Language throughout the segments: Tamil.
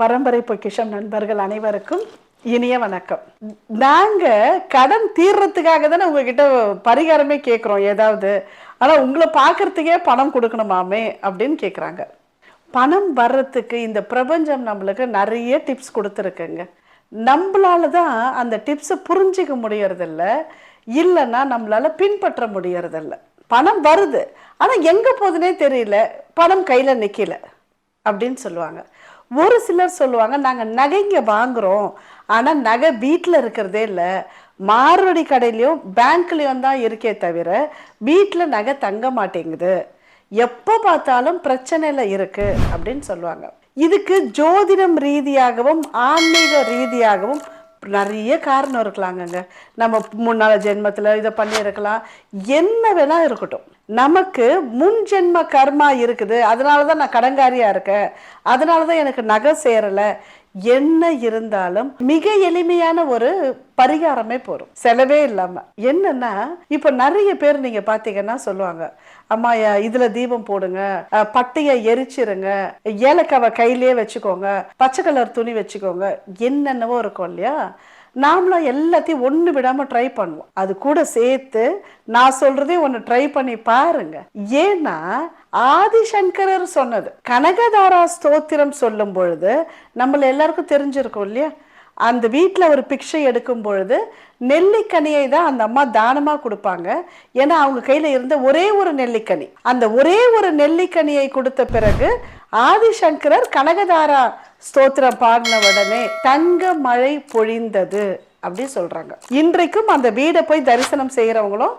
பரம்பரை பொக்கிஷம் நண்பர்கள் அனைவருக்கும் இனிய வணக்கம். நாங்க கடன் தீர்றதுக்காக தானே உங்ககிட்ட பரிகாரமே கேட்குறோம் ஏதாவது. ஆனா உங்களை பார்க்கறதுக்கே பணம் கொடுக்கணுமாமே அப்படின்னு கேட்குறாங்க பணம் வர்றதுக்கு இந்த பிரபஞ்சம் நம்மளுக்கு நிறைய டிப்ஸ் கொடுத்துருக்குங்க. நம்மளால தான் அந்த டிப்ஸை புரிஞ்சிக்க முடியறதில்ல. இல்லைன்னா நம்மளால பின்பற்ற முடியறதில்ல. பணம் வருது. ஆனால் எங்கே போகுதுன்னே தெரியல. பணம் கையில் நிற்கல அப்படின்னு சொல்லுவாங்க. ஒரு சிலர் சொல்லுவாங்க நாங்கள் நகைங்க வாங்குறோம். ஆனால் நகை வீட்டில் இருக்கிறதே இல்லை. மாறுவடி கடையிலையும் பேங்க்லேயும் தான் இருக்கே தவிர வீட்டில் நகை தங்க மாட்டேங்குது. எப்போ பார்த்தாலும் பிரச்சனையில் இருக்குது அப்படின்னு சொல்லுவாங்க. இதுக்கு ஜோதிடம் ரீதியாகவும் ஆன்மீக ரீதியாகவும் நிறைய காரணம் இருக்கலாங்கங்க. நம்ம முன்னால ஜென்மத்தில் இதை பண்ணியிருக்கலாம். என்ன வேணா இருக்கட்டும். நமக்கு முன் ஜென்ம கர்மா இருக்குது. அதனால தான் நான் கடங்காரியாக இருக்கேன். அதனால தான் எனக்கு நகை சேரலை. என்ன இருந்தாலும் மிக எளிமையான ஒரு பரிகாரமே போறோம் செலவே இல்லாம. என்னன்னா இப்ப நிறைய பேர் நீங்க பாத்தீங்கன்னா சொல்லுவாங்க அம்மா இதுல தீபம் போடுங்க பட்டையை பட்டைய எரிச்சிருங்க ஏலக்காவை கையிலேயே வச்சுக்கோங்க பச்சை கலர் துணி வச்சுக்கோங்க என்னென்னவோ இருக்கும் இல்லையா? நாமளும் எல்லாத்தையும் ஒண்ணு விடாம ட்ரை பண்ணுவோம். அது கூட சேர்த்து நான் சொல்றதே ஒண்ணு ட்ரை பண்ணி பாருங்க. ஏன்னா ஆதிசங்கரர் சொன்னது கனகதாரா ஸ்தோத்திரம் சொல்லும் பொழுது நம்மள எல்லாருக்கும் தெரிஞ்சிருக்கோம் இல்லையா? அந்த வீட்டில் ஒரு பிக்ஷை எடுக்கும் பொழுது நெல்லிக்கனியை தான் அந்த அம்மா தானமாக கொடுப்பாங்க. ஏன்னா அவங்க கையில் இருந்த ஒரே ஒரு நெல்லிக்கனி. அந்த ஒரே ஒரு நெல்லிக்கனியை கொடுத்த பிறகு ஆதிசங்கரர் கனகதாரா ஸ்தோத்திரம் பாடின உடனே தங்க மழை பொழிந்தது அப்படி சொல்கிறாங்க இன்றைக்கும் அந்த வீடை போய் தரிசனம் செய்கிறவங்களும்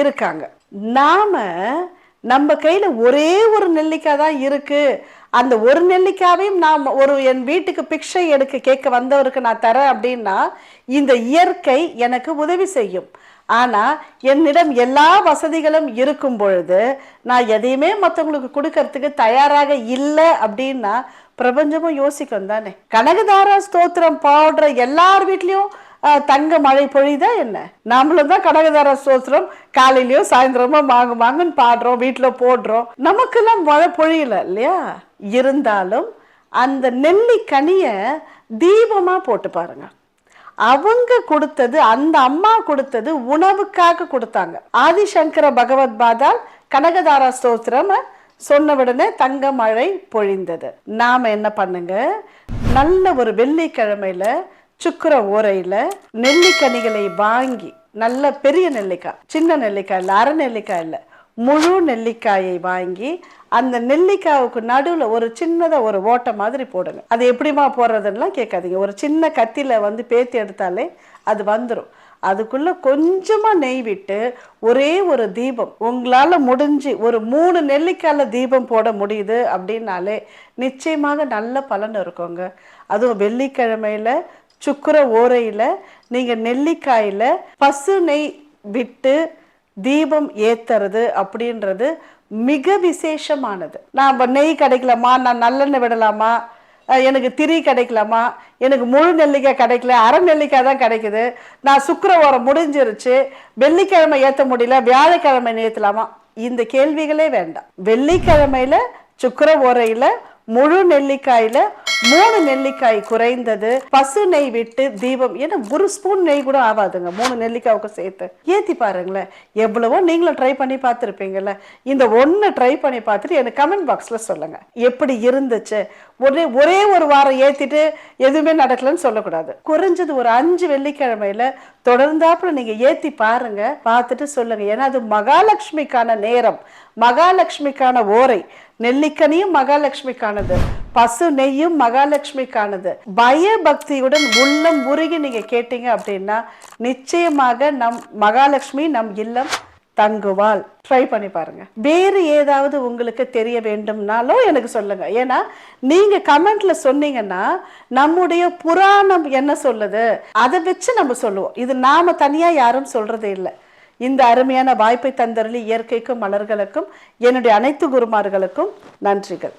இருக்காங்க. நாம நம்ம கையில் ஒரே ஒரு நெல்லிக்காய் தான் இருக்குது அந்த ஒரு நெல்லிக்காவையும் நான் ஒரு என் வீட்டுக்கு பிக்ஷை எடுக்க கேட்க வந்தவருக்கு நான் தரேன் அப்படின்னா இந்த இயற்கை எனக்கு உதவி செய்யும். ஆனால் என்னிடம் எல்லா வசதிகளும் இருக்கும் பொழுது நான் எதையுமே மற்றவங்களுக்கு கொடுக்கறதுக்கு தயாராக இல்லை அப்படின்னா பிரபஞ்சமும் யோசிக்கும் தானே. கனகதாரா ஸ்தோத்திரம் பாடுற எல்லார் வீட்லேயும் தங்க மழை பொழியுதா என்ன? நம்மளும் தான் கடகதார சோத்திரம் காலையிலயோ சாயந்தரமோ மாங்கு வாங்கன்னு பாடுறோம் வீட்டில் போடுறோம். நமக்கெல்லாம் மழை பொழியல இல்லையா? இருந்தாலும் அந்த நெல்லிக்கனிய தீபமா போட்டு பாருங்க. அவங்க கொடுத்தது அந்த அம்மா கொடுத்தது உணவுக்காக கொடுத்தாங்க. ஆதிசங்கர பகவத் பாதால் கனகதாரா ஸ்தோத்திரம் சொன்ன உடனே தங்க மழை பொழிந்தது. நாம என்ன பண்ணுங்க? நல்ல ஒரு வெள்ளிக்கிழமையில சுக்கிர ஓரையில நெல்லிக்கனிகளை வாங்கி நல்ல பெரிய நெல்லிக்காய் சின்ன நெல்லிக்காய் இல்லை அரை நெல்லிக்காய் இல்லை முழு நெல்லிக்காயை வாங்கி அந்த நெல்லிக்காவுக்கு நடுவில் ஒரு சின்னதாக ஒரு ஓட்டை மாதிரி போடுங்க அது எப்படிமா போடுறதுன்னெலாம் கேட்காதீங்க. ஒரு சின்ன கத்தியில் வந்து பேத்தி எடுத்தாலே அது வந்துடும் அதுக்குள்ளே கொஞ்சமாக நெய் விட்டு ஒரே ஒரு தீபம் உங்களால் முடிஞ்சு ஒரு மூணு நெல்லிக்காயில் தீபம் போட முடியுது அப்படின்னாலே நிச்சயமாக நல்ல பலன் இருக்குங்க. அதுவும் வெள்ளிக்கிழமையில சுக்கிர ஓரையில் நீங்கள் நெல்லிக்காயில் பசு நெய் விட்டு தீபம் ஏத்துறது அப்படின்றது மிக விசேஷமானது. நான் இப்போ நெய் கிடைக்கலாமா? நான் நல்லெண்ணெய் விடலாமா? எனக்கு திரி கிடைக்கலாமா? எனக்கு முழு நெல்லிக்காய் கிடைக்கல அரை நெல்லிக்காய் தான் கிடைக்குது. நான் சுக்கிரவாரம் முடிஞ்சிருச்சு வெள்ளிக்கிழமை ஏற்ற முடியல வியாழக்கிழமை ஏற்றலாமா இந்த கேள்விகளே வேண்டாம். வெள்ளிக்கிழமையில் சுக்கர ஓரையில் முழு நெல்லிக்காயில் மூணு நெல்லிக்காய் குறைந்தது பசு நெய் விட்டு தீபம். ஏன்னா ஒரு ஸ்பூன் நெய் கூட ஆகாதுங்க மூணு நெல்லிக்காய்க்கு சேர்த்து. ஏற்றி பாருங்களேன். எவ்வளவோ நீங்களும் ட்ரை பண்ணி பார்த்துருப்பீங்கல்ல. இந்த ஒன்று ட்ரை பண்ணி பார்த்துட்டு எனக்கு கமெண்ட் பாக்ஸில் சொல்லுங்கள் எப்படி இருந்துச்சு? ஒரே ஒரே ஒரு வாரம் ஏற்றிட்டு எதுவுமே நடக்கலன்னு சொல்லக்கூடாது. குறைஞ்சது ஒரு அஞ்சு வெள்ளிக்கிழமையில தொடர்ந்தாப்புல நீங்கள் ஏற்றி பாருங்க. பார்த்துட்டு சொல்லுங்கள் ஏன்னா அது மகாலட்சுமிக்கான நேரம். மகாலட்சுமிக்கான ஓரை. நெல்லிக்கனியும் மகாலட்சுமிக்கானது பசு நெய்யும் மகாலட்சுமிக்கானது. பயபக்தியுடன் உள்ளம் உருகி நீங்க கேட்டீங்க அப்படின்னா நிச்சயமாக நம் மகாலட்சுமி நம் இல்லம் தங்குவாள். ட்ரை பண்ணி பாருங்க. வேறு ஏதாவது உங்களுக்கு தெரிய வேண்டும்னாலும் எனக்கு சொல்லுங்க. ஏன்னா நீங்க கமெண்ட்ல சொன்னீங்கன்னா நம்முடைய புராணம் என்ன சொல்லுது? அதை வச்சு நம்ம சொல்லுவோம். இது நாம தனியா யாரும் சொல்றதே இல்லை. இந்த அருமையான வாய்ப்பை தந்தருளி இயற்கைக்கும் மலர்களுக்கும் என்னுடைய அனைத்து குருமார்களுக்கும் நன்றிகள்.